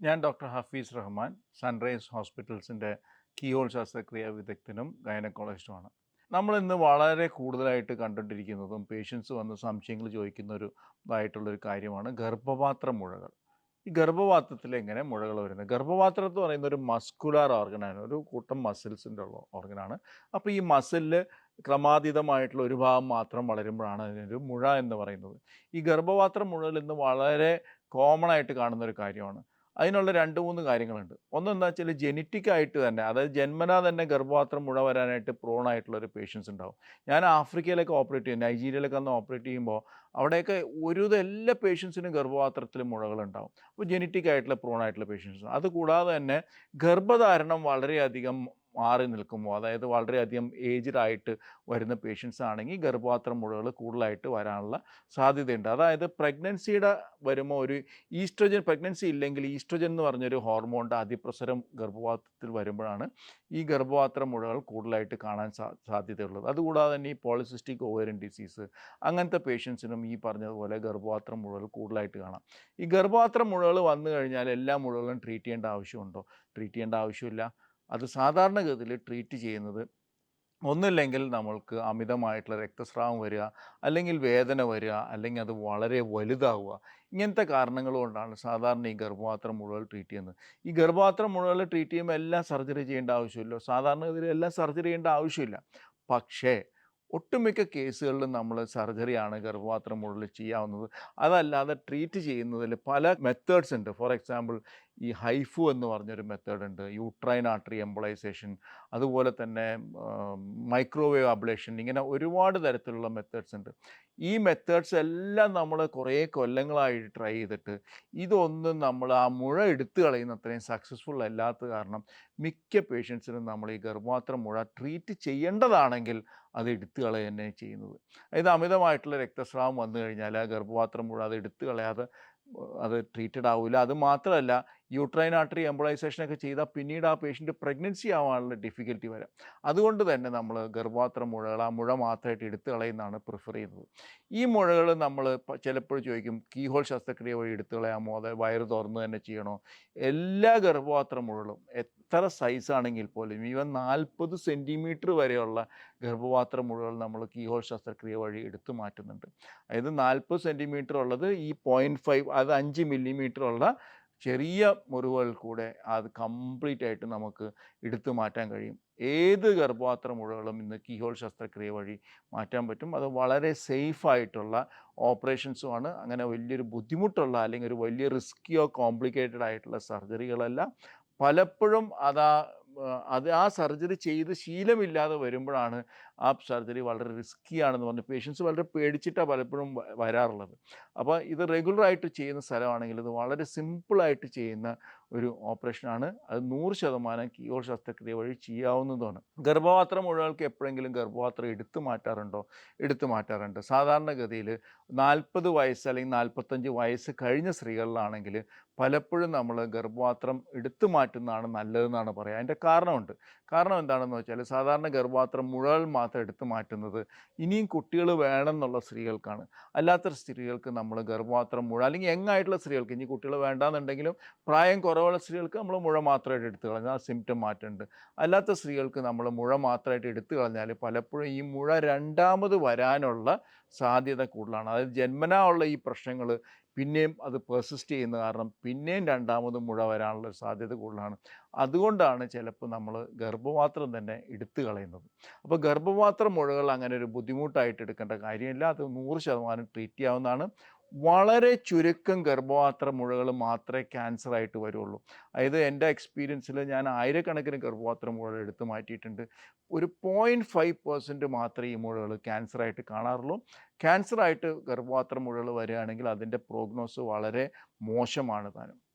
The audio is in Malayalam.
ഞാൻ ഡോക്ടർ ഹഫീസ് റഹ്മാൻ സൺറൈസ് ഹോസ്പിറ്റൽസിന്റെ കീഹോൾ ശസ്ത്രക്രിയ വിദഗ്ധനും ഗൈനക്കോളജിസ്റ്റുമാണ്. നമ്മളിന്ന് വളരെ കൂടുതലായിട്ട് കണ്ടുകൊണ്ടിരിക്കുന്നതും പേഷ്യൻസ് വന്ന് സംശയങ്ങൾ ചോദിക്കുന്ന ഒരു ഇതായിട്ടുള്ളൊരു കാര്യമാണ് ഗർഭപാത്ര മുഴകൾ. ഈ ഗർഭപാത്രത്തിൽ എങ്ങനെ മുഴകൾ വരുന്നത്? ഗർഭപാത്രം എന്ന് പറയുന്ന ഒരു മസ്കുലാർ ഓർഗനാണ് ഒരു കൂട്ടം മസിൽസിന്റെ ഉള്ള ഓർഗനാണ്. അപ്പോൾ ഈ മസിലിൽ ക്രമാതീതമായിട്ടുള്ള ഒരു ഭാഗം മാത്രം വളരുമ്പോഴാണ് അതിനൊരു മുഴ എന്ന് പറയുന്നത്. ഈ ഗർഭപാത്ര മുഴകൾ ഇന്ന് വളരെ കോമൺ ആയിട്ട് കാണുന്ന ഒരു കാര്യമാണ്. അതിനുള്ള രണ്ട് മൂന്ന് കാര്യങ്ങളുണ്ട്. ഒന്നെന്താ വെച്ചാൽ ജെനറ്റിക് ആയിട്ട് തന്നെ അതായത് ജന്മനാ തന്നെ ഗർഭപാത്രം മുഴ വരാനായിട്ട് പ്രോൺ ആയിട്ടുള്ള ഒരു പേഷ്യൻസ് ഉണ്ടാവും. ഞാൻ ആഫ്രിക്കയിലൊക്കെ ഓപ്പറേറ്റ് ചെയ്യും നൈജീരിയയിലൊക്കെ അന്ന് ഓപ്പറേറ്റ് ചെയ്യുമ്പോൾ അവിടെയൊക്കെ ഒരു എല്ലാ പേഷ്യൻസിനും ഗർഭപാത്രത്തിൽ മുഴകളുണ്ടാവും. അപ്പോൾ ജെനറ്റിക് ആയിട്ടുള്ള പ്രോൺ ആയിട്ടുള്ള പേഷ്യൻസ് അതുകൂടാതെ തന്നെ ഗർഭധാരണം വളരെയധികം മാറി നിൽക്കുമ്പോൾ അതായത് വളരെയധികം ഏജ്ഡ് ആയിട്ട് വരുന്ന പേഷ്യൻസ് ആണെങ്കിൽ ഗർഭപാത്ര മുഴകൾ കൂടുതലായിട്ട് വരാനുള്ള സാധ്യതയുണ്ട്. അതായത് പ്രഗ്നൻസിയുടെ വരുമ്പോൾ ഒരു ഈസ്ട്രോജൻ പ്രഗ്നൻസി ഇല്ലെങ്കിൽ ഈസ്ട്രോജൻ എന്ന് പറഞ്ഞൊരു ഹോർമോണിന്റെ അതിപ്രസരം ഗർഭപാത്രത്തിൽ വരുമ്പോഴാണ് ഈ ഗർഭപാത്ര മുഴകൾ കൂടുതലായിട്ട് കാണാൻ സാ സാധ്യതയുള്ളത്. അതുകൂടാതെ തന്നെ ഈ പോളിസിസ്റ്റിക് ഓവറിൻ ഡിസീസ് അങ്ങനത്തെ പേഷ്യൻസിനും ഈ പറഞ്ഞതുപോലെ ഗർഭപാത്ര മുഴകൾ കൂടുതലായിട്ട് കാണാം. ഈ ഗർഭപാത്ര മുഴകൾ വന്നു കഴിഞ്ഞാൽ എല്ലാ മുഴകളും ട്രീറ്റ് ചെയ്യേണ്ട ആവശ്യമുണ്ടോ? ട്രീറ്റ് ചെയ്യേണ്ട ആവശ്യമില്ല. അത് സാധാരണഗതിയിൽ ട്രീറ്റ് ചെയ്യുന്നത് ഒന്നില്ലെങ്കിൽ നമ്മൾക്ക് അമിതമായിട്ടുള്ള രക്തസ്രാവം വരിക അല്ലെങ്കിൽ വേദന വരിക അല്ലെങ്കിൽ അത് വളരെ വലുതാവുക. ഇങ്ങനത്തെ കാരണങ്ങൾ കൊണ്ടാണ് സാധാരണ ഈ ഗർഭപാത്രം മുഴുവൻ ട്രീറ്റ് ചെയ്യുന്നത്. ഈ ഗർഭപാത്രം മുഴുവൻ ട്രീറ്റ് ചെയ്യുമ്പോൾ എല്ലാം സർജറി ചെയ്യേണ്ട ആവശ്യമില്ല. സാധാരണഗതിയിൽ എല്ലാം സർജറി ചെയ്യേണ്ട ആവശ്യമില്ല. പക്ഷേ ഒട്ടുമിക്ക കേസുകളിലും നമ്മൾ സർജറിയാണ് ഗർഭപാത്രം മുകളിൽ ചെയ്യാവുന്നത്. അതല്ലാതെ ട്രീറ്റ് ചെയ്യുന്നതിൽ പല മെത്തേഡ്സ് ഉണ്ട്. ഫോർ എക്സാമ്പിൾ ഈ ഹൈഫു എന്ന് പറഞ്ഞൊരു മെത്തേഡുണ്ട് യൂട്രൈൻ ആർട്ടറി എംബോളൈസേഷൻ അതുപോലെ തന്നെ മൈക്രോവേവ് അബ്ലേഷൻ ഇങ്ങനെ ഒരുപാട് തരത്തിലുള്ള മെത്തേഡ്സ് ഉണ്ട്. ഈ മെത്തേഡ്സ് എല്ലാം നമ്മൾ കുറേ കൊല്ലങ്ങളായിട്ട് ട്രൈ ചെയ്തിട്ട് ഇതൊന്നും നമ്മൾ ആ മുഴ എടുത്തു കളയുന്ന അത്രയും സക്സസ്ഫുൾ അല്ലാത്ത കാരണം മിക്ക പേഷ്യൻസിനും നമ്മൾ ഈ ഗർഭാത്ര മുഴ ട്രീറ്റ് ചെയ്യേണ്ടതാണെങ്കിൽ അത് എടുത്തു കളയുക തന്നെ ചെയ്യുന്നത്. അതായത് അമിതമായിട്ടുള്ള രക്തസ്രാവം വന്നു കഴിഞ്ഞാൽ ആ ഗർഭപാത്രം മുഴ അത് എടുത്തു കളയാതെ അത് ട്രീറ്റഡ് ആവില്ല അത് മാത്രമല്ല യൂട്രൈൻ ആർട്ടറി എംബോളൈസേഷനൊക്കെ ചെയ്താൽ പിന്നീട് ആ പേഷ്യന്റ് പ്രഗ്നൻസി ആവാനുള്ള ഡിഫിക്കൽറ്റി വരാം. അതുകൊണ്ട് തന്നെ നമ്മൾ ഗർഭപാത്ര മുഴകൾ ആ മുഴ മാത്രമായിട്ട് എടുത്തു കളയുന്നതാണ് പ്രിഫർ ചെയ്യുന്നത്. ഈ മുഴകൾ നമ്മൾ ചിലപ്പോൾ ചോദിക്കും കീഹോൾ ശസ്ത്രക്രിയ വഴി എടുത്തു കളയാമോ അതായത് വയറ് തുറന്ന് തന്നെ ചെയ്യണോ? എല്ലാ ഗർഭപാത്ര മുഴകളും എത്ര സൈസാണെങ്കിൽ പോലും ഈവൻ നാൽപ്പത് സെന്റിമീറ്റർ വരെയുള്ള ഗർഭപാത്ര മുഴകൾ നമ്മൾ കീഹോൾ ശസ്ത്രക്രിയ വഴി എടുത്തു മാറ്റുന്നുണ്ട്. അതായത് നാൽപ്പത് സെന്റിമീറ്റർ ഉള്ളത് ഈ പോയിന്റ് ഫൈവ് അത് അഞ്ച് മില്ലിമീറ്റർ ഉള്ള ചെറിയ മുറിവുകൾ കൂടെ അത് കംപ്ലീറ്റ് ആയിട്ട് നമുക്ക് എടുത്തു മാറ്റാൻ കഴിയും. ഏത് ഗർഭപാത്ര മുഴകളും ഇന്ന് കീഹോൾ ശസ്ത്രക്രിയ വഴി മാറ്റാൻ പറ്റും. അത് വളരെ സേഫായിട്ടുള്ള ഓപ്പറേഷൻസുമാണ്. അങ്ങനെ വലിയൊരു ബുദ്ധിമുട്ടുള്ള അല്ലെങ്കിൽ ഒരു വലിയ റിസ്കിയോ കോംപ്ലിക്കേറ്റഡ് ആയിട്ടുള്ള സർജറികളല്ല. പലപ്പോഴും അതാ അത് ആ സർജറി ചെയ്ത് ശീലമില്ലാതെ വരുമ്പോഴാണ് ആ സർജറി വളരെ റിസ്ക്കി ആണെന്ന് പറഞ്ഞ് പേഷ്യൻസ് വളരെ പേടിച്ചിട്ടാണ് പലപ്പോഴും വരാറുള്ളത്. അപ്പോൾ ഇത് റെഗുലറായിട്ട് ചെയ്യുന്ന സ്ഥലമാണെങ്കിൽ ഇത് വളരെ സിമ്പിളായിട്ട് ചെയ്യുന്ന ഒരു ഓപ്പറേഷനാണ്. അത് നൂറ് ശതമാനം കീയോൾ ശസ്ത്രക്രിയ വഴി ചെയ്യാവുന്നതാണ്. ഗർഭപാത്രം ഒഴിവാൾക്ക് എപ്പോഴെങ്കിലും ഗർഭപാത്രം എടുത്തു മാറ്റാറുണ്ടോ? എടുത്തു മാറ്റാറുണ്ട്. സാധാരണഗതിയിൽ നാൽപ്പത് വയസ്സ് അല്ലെങ്കിൽ നാൽപ്പത്തഞ്ച് വയസ്സ് കഴിഞ്ഞ സ്ത്രീകളിലാണെങ്കിൽ പലപ്പോഴും നമ്മൾ ഗർഭപാത്രം എടുത്തു മാറ്റുന്നതാണ് നല്ലതെന്നാണ് പറയുക അതിന്റെ കാരണമുണ്ട്. കാരണം എന്താണെന്ന് വെച്ചാൽ സാധാരണ ഗർഭപാത്രം മുഴൽ മാത്രം എടുത്തു മാറ്റുന്നത് ഇനിയും കുട്ടികൾ വേണമെന്നുള്ള സ്ത്രീകൾക്കാണ്. അല്ലാത്ത സ്ത്രീകൾക്ക് നമ്മൾ ഗർഭപാത്രം മുഴ അല്ലെങ്കിൽ യങ്ങായിട്ടുള്ള സ്ത്രീകൾക്ക് ഇനി കുട്ടികൾ വേണ്ടാന്നുണ്ടെങ്കിലും പ്രായം കുറവുള്ള സ്ത്രീകൾക്ക് നമ്മൾ മുഴ മാത്രമായിട്ട് എടുത്തു കളഞ്ഞാൽ ആ സിംറ്റം മാറ്റുന്നുണ്ട് അല്ലാത്ത സ്ത്രീകൾക്ക് നമ്മൾ മുഴ മാത്രമായിട്ട് എടുത്തു കളഞ്ഞാൽ പലപ്പോഴും ഈ മുഴ രണ്ടാമത് വരാനുള്ള സാധ്യത കൂടുതലാണ്. അതായത് ജന്മനാ ഉള്ള ഈ പ്രശ്നങ്ങൾ പിന്നെയും അത് പെർസിസ്റ്റ് ചെയ്യുന്ന കാരണം പിന്നെയും രണ്ടാമതും മുഴ വരാനുള്ള സാധ്യത കൂടുതലാണ്. അതുകൊണ്ടാണ് ചിലപ്പോൾ നമ്മൾ ഗർഭപാത്രം തന്നെ എടുത്തു കളയുന്നത്. അപ്പോൾ ഗർഭപാത്രം മുഴകൾ അങ്ങനെ ഒരു ബുദ്ധിമുട്ടായിട്ട് എടുക്കേണ്ട കാര്യമില്ല. അത് നൂറ് ശതമാനം ട്രീറ്റ് ചെയ്യാവുന്നതാണ്. വളരെ ചുരുക്കം ഗർഭപാത്ര മുഴകൾ മാത്രമേ ക്യാൻസർ ആയിട്ട് വരുള്ളൂ. അതായത് എന്റെ എക്സ്പീരിയൻസിൽ ഞാൻ ആയിരക്കണക്കിന് ഗർഭപാത്ര മുഴകൾ എടുത്ത് മാറ്റിയിട്ടുണ്ട്. ഒരു പോയിന്റ് ഫൈവ് പെർസെന്റ് മാത്രമേ ഈ മുഴകൾ ക്യാൻസറായിട്ട് കാണാറുള്ളൂ. ക്യാൻസറായിട്ട് ഗർഭപാത്ര മുഴകൾ വരികയാണെങ്കിൽ അതിന്റെ പ്രോഗ്നോസ് വളരെ മോശമാണ് താനും.